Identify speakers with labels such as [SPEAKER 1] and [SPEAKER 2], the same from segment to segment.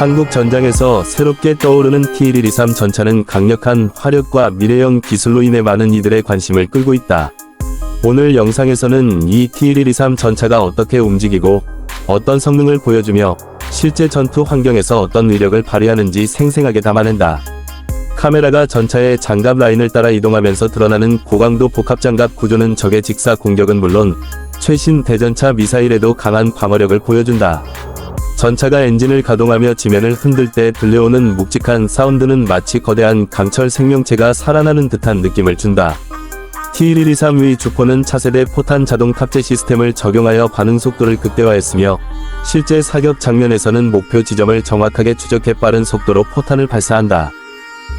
[SPEAKER 1] 한국 전장에서 새롭게 떠오르는 T123 전차는 강력한 화력과 미래형 기술로 인해 많은 이들의 관심을 끌고 있다. 오늘 영상에서는 이 T123 전차가 어떻게 움직이고 어떤 성능을 보여주며 실제 전투 환경에서 어떤 위력을 발휘하는지 생생하게 담아낸다. 카메라가 전차의 장갑 라인을 따라 이동하면서 드러나는 고강도 복합 장갑 구조는 적의 직사 공격은 물론 최신 대전차 미사일에도 강한 방어력을 보여준다. 전차가 엔진을 가동하며 지면을 흔들 때 들려오는 묵직한 사운드는 마치 거대한 강철 생명체가 살아나는 듯한 느낌을 준다. T1123위 주포는 차세대 포탄 자동 탑재 시스템을 적용하여 반응 속도를 극대화했으며 실제 사격 장면에서는 목표 지점을 정확하게 추적해 빠른 속도로 포탄을 발사한다.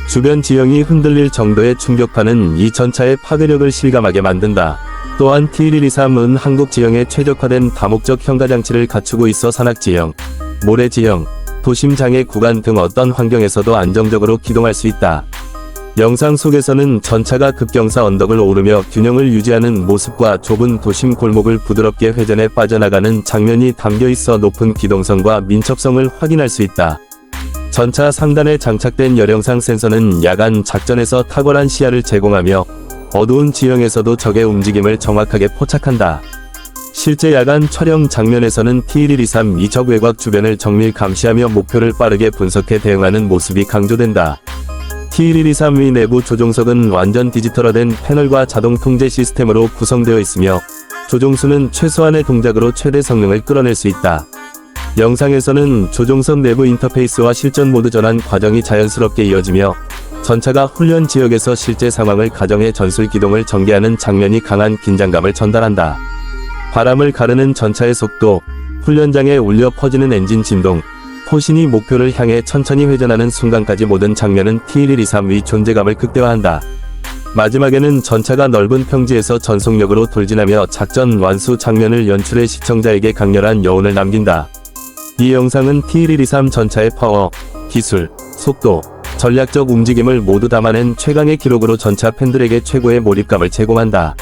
[SPEAKER 1] 주변 지형이 흔들릴 정도의 충격파는 이 전차의 파괴력을 실감하게 만든다. 또한 T1123은 한국 지형에 최적화된 다목적 현가 장치를 갖추고 있어 산악 지형, 모래 지형, 도심 장애 구간 등 어떤 환경에서도 안정적으로 기동할 수 있다. 영상 속에서는 전차가 급경사 언덕을 오르며 균형을 유지하는 모습과 좁은 도심 골목을 부드럽게 회전해 빠져나가는 장면이 담겨 있어 높은 기동성과 민첩성을 확인할 수 있다. 전차 상단에 장착된 열영상 센서는 야간 작전에서 탁월한 시야를 제공하며 어두운 지형에서도 적의 움직임을 정확하게 포착한다. 실제 야간 촬영 장면에서는 T1123 이적 외곽 주변을 정밀 감시하며 목표를 빠르게 분석해 대응하는 모습이 강조된다. T1123위 내부 조종석은 완전 디지털화된 패널과 자동 통제 시스템으로 구성되어 있으며 조종수는 최소한의 동작으로 최대 성능을 끌어낼 수 있다. 영상에서는 조종석 내부 인터페이스와 실전 모드 전환 과정이 자연스럽게 이어지며 전차가 훈련 지역에서 실제 상황을 가정해 전술 기동을 전개하는 장면이 강한 긴장감을 전달한다. 바람을 가르는 전차의 속도, 훈련장에 울려 퍼지는 엔진 진동, 포신이 목표를 향해 천천히 회전하는 순간까지 모든 장면은 T1123위 존재감을 극대화한다. 마지막에는 전차가 넓은 평지에서 전속력으로 돌진하며 작전 완수 장면을 연출해 시청자에게 강렬한 여운을 남긴다. 이 영상은 T1123 전차의 파워, 기술, 속도, 전략적 움직임을 모두 담아낸 최강의 기록으로 전차 팬들에게 최고의 몰입감을 제공한다.